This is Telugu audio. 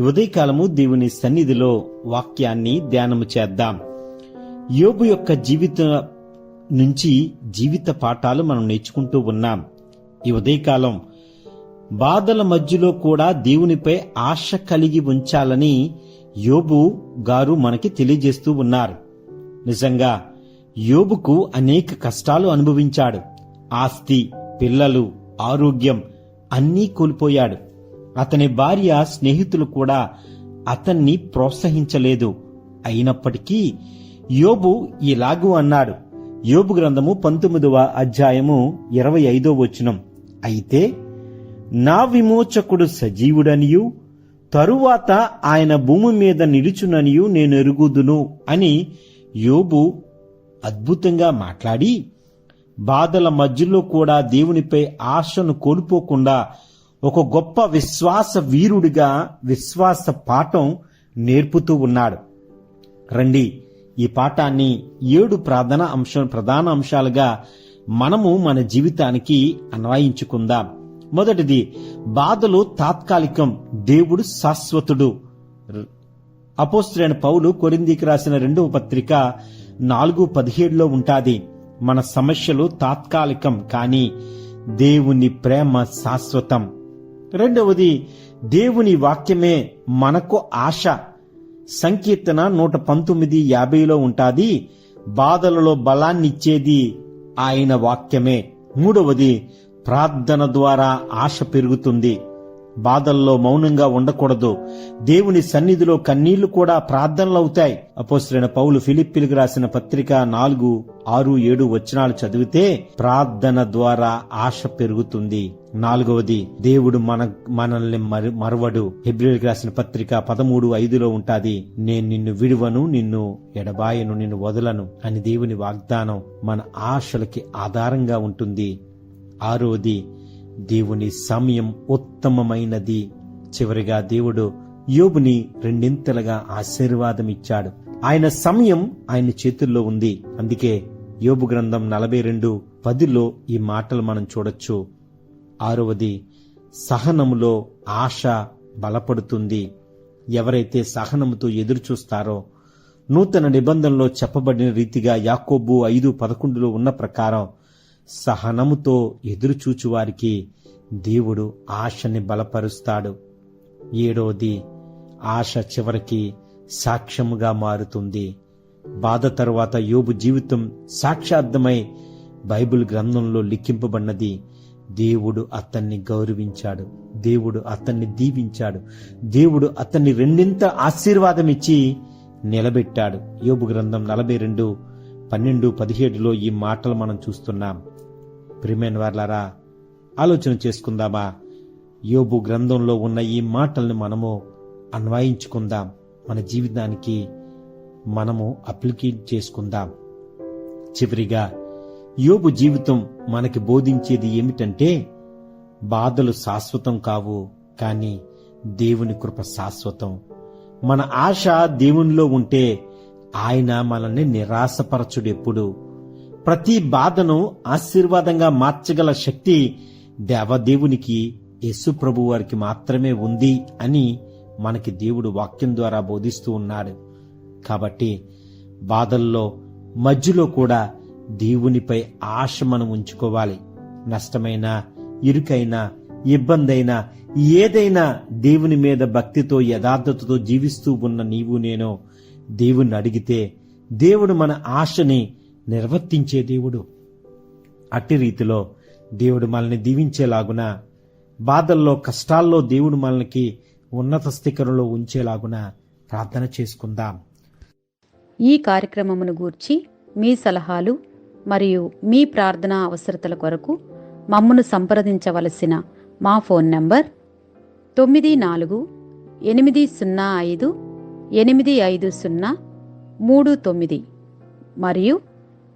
ఉదయకాలము దేవుని సన్నిధిలో వాక్యాన్ని ధ్యానము చేద్దాం. యోబు యొక్క జీవిత నుంచి జీవిత పాఠాలు మనం నేర్చుకుంటూ ఉన్నాం. ఈ ఉదయకాలం బాధల మధ్యలో కూడా దేవునిపై ఆశ కలిగి ఉంచాలని యోబు గారు మనకి తెలియజేస్తూ ఉన్నారు. నిజంగా యోబుకు అనేక కష్టాలు అనుభవించాడు. ఆస్తి పిల్లలు ఆరోగ్యం అన్నీ కోల్పోయాడు. అతని భార్య స్నేహితులు కూడా అతన్ని ప్రోత్సహించలేదు. అయినప్పటికీ యోబు ఇలాగూ అన్నాడు. యోబు గ్రంథము పంతొమ్మిదవ అధ్యాయము ఇరవై ఐదో వచనం. అయితే నా విమోచకుడు సజీవుడనియు తరువాత ఆయన భూమి మీద నిలుచుననియు నేను ఎరుగుదును అని యోబు అద్భుతంగా మాట్లాడి బాధల మధ్యలో కూడా దేవునిపై ఆశను కోల్పోకుండా ఒక గొప్ప విశ్వాస వీరుడిగా విశ్వాస పాఠం నేర్పుతూ ఉన్నాడు. రండి ఈ పాఠాన్ని ఏడు ప్రార్థన అంశం ప్రధాన అంశాలుగా మనము మన జీవితానికి అన్వయించుకుందాం. మొదటిది బాధలు తాత్కాలికం దేవుడు శాశ్వతుడు. అపోస్త్రైన పౌలు కొరిందికి రాసిన రెండవ పత్రిక నాలుగు పదిహేడులో ఉంటాది మన సమస్యలు తాత్కాలికం కానీ దేవుని ప్రేమ శాశ్వతం. రెండవది దేవుని వాక్యమే మనకు ఆశ. సంకీర్తన నూట పంతొమ్మిది యాభైలో ఉంటాది బాధలలో బలాన్నిచ్చేది ఆయన వాక్యమే. మూడవది ప్రార్థన ద్వారా ఆశ పెరుగుతుంది. బాధల్లో మౌనంగా ఉండకూడదు. దేవుని సన్నిధిలో కన్నీళ్ళు కూడా ప్రార్థనలు అవుతాయి అపోసరైన పౌలు ఫిలిప్పిలకు రాసిన పత్రిక నాలుగు ఆరు ఏడు వచనాలు చదివితే ప్రార్థన ద్వారా ఆశ పెరుగుతుంది. నాలుగవది దేవుడు మన మనల్ని మరు మరవడు. ఫిబ్రవరికి రాసిన పత్రిక పదమూడు ఐదులో ఉంటాది నేను నిన్ను విడువను నిన్ను ఎడబాయను నిన్ను వదలను అని దేవుని వాగ్దానం మన ఆశలకి ఆధారంగా ఉంటుంది. ఆరోది దేవుని సమయం ఉత్తమమైనది. చివరిగా దేవుడు యోబుని రెండింతలుగా ఆశీర్వాదం ఇచ్చాడు ఆయన సమయం ఆయన చేతుల్లో ఉంది. అందుకే యోబు గ్రంథం నలభై రెండు పదిలో ఈ మాటలు మనం చూడొచ్చు. ఆరవది సహనములో ఆశ బలపడుతుంది. ఎవరైతే సహనముతో ఎదురు చూస్తారో నూతన నిబంధనలో చెప్పబడిన రీతిగా యాకోబు ఐదు పదకొండులో ఉన్న ప్రకారం సహనముతో ఎదురుచూచువారికి దేవుడు ఆశని బలపరుస్తాడు. ఏడోది ఆశ చివరికి సాక్ష్యముగా మారుతుంది. బాధ తరువాత యోబు జీవితం సాక్షార్థమై బైబిల్ గ్రంథంలో లిఖింపబడినది. దేవుడు అతన్ని గౌరవించాడు. దేవుడు అతన్ని దీవించాడు. దేవుడు అతన్ని రెండింత ఆశీర్వాదం ఇచ్చి నిలబెట్టాడు. యోబు గ్రంథం నలభై రెండు పన్నెండు పదిహేడులో ఈ మాటలు మనం చూస్తున్నాం. ప్రిమెన్ వార్లారా ఆలోచన చేసుకుందామా? యోబు గ్రంథంలో ఉన్న ఈ మాటల్ని మనము అన్వయించుకుందాం. మన జీవితానికి మనము అప్లికేట్ చేసుకుందాం. చివరిగా యోబు జీవితం మనకి బోధించేది ఏమిటంటే బాధలు శాశ్వతం కావు కానీ దేవుని కృప శాశ్వతం. మన ఆశ దేవునిలో ఉంటే ఆయన మనల్ని నిరాశపరచుడు ఎప్పుడు? ప్రతి బాధను ఆశీర్వాదంగా మార్చగల శక్తి దేవదేవునికి యేసు ప్రభు వారికి మాత్రమే ఉంది అని మనకి దేవుడు వాక్యం ద్వారా బోధిస్తూ ఉన్నాడు. కాబట్టి బాధల్లో మధ్యలో కూడా దేవునిపై ఆశ మనం ఉంచుకోవాలి. నష్టమైన ఇరుకైనా ఇబ్బందైనా ఏదైనా దేవుని మీద భక్తితో యథార్థతతో జీవిస్తూ ఉన్న నీవు నేను దేవుణ్ణి అడిగితే దేవుడు మన ఆశని నిర్వర్తించే దేవుడు. అట్టి రీతిలో దేవుడు మనల్ని దీవించేలాగున బాధల్లో కష్టాల్లో దేవుడు మనకి ఉన్నత స్థికరంలో ఉంచేలాగున ప్రార్థన చేసుకుందాం. ఈ కార్యక్రమమును గూర్చి మీ సలహాలు మరియు మీ ప్రార్థనా అవసరతల కొరకు మమ్మను సంప్రదించవలసిన మా ఫోన్ నంబర్ తొమ్మిది నాలుగు ఎనిమిది సున్నా ఐదు ఎనిమిది ఐదు సున్నా మూడు తొమ్మిది మరియు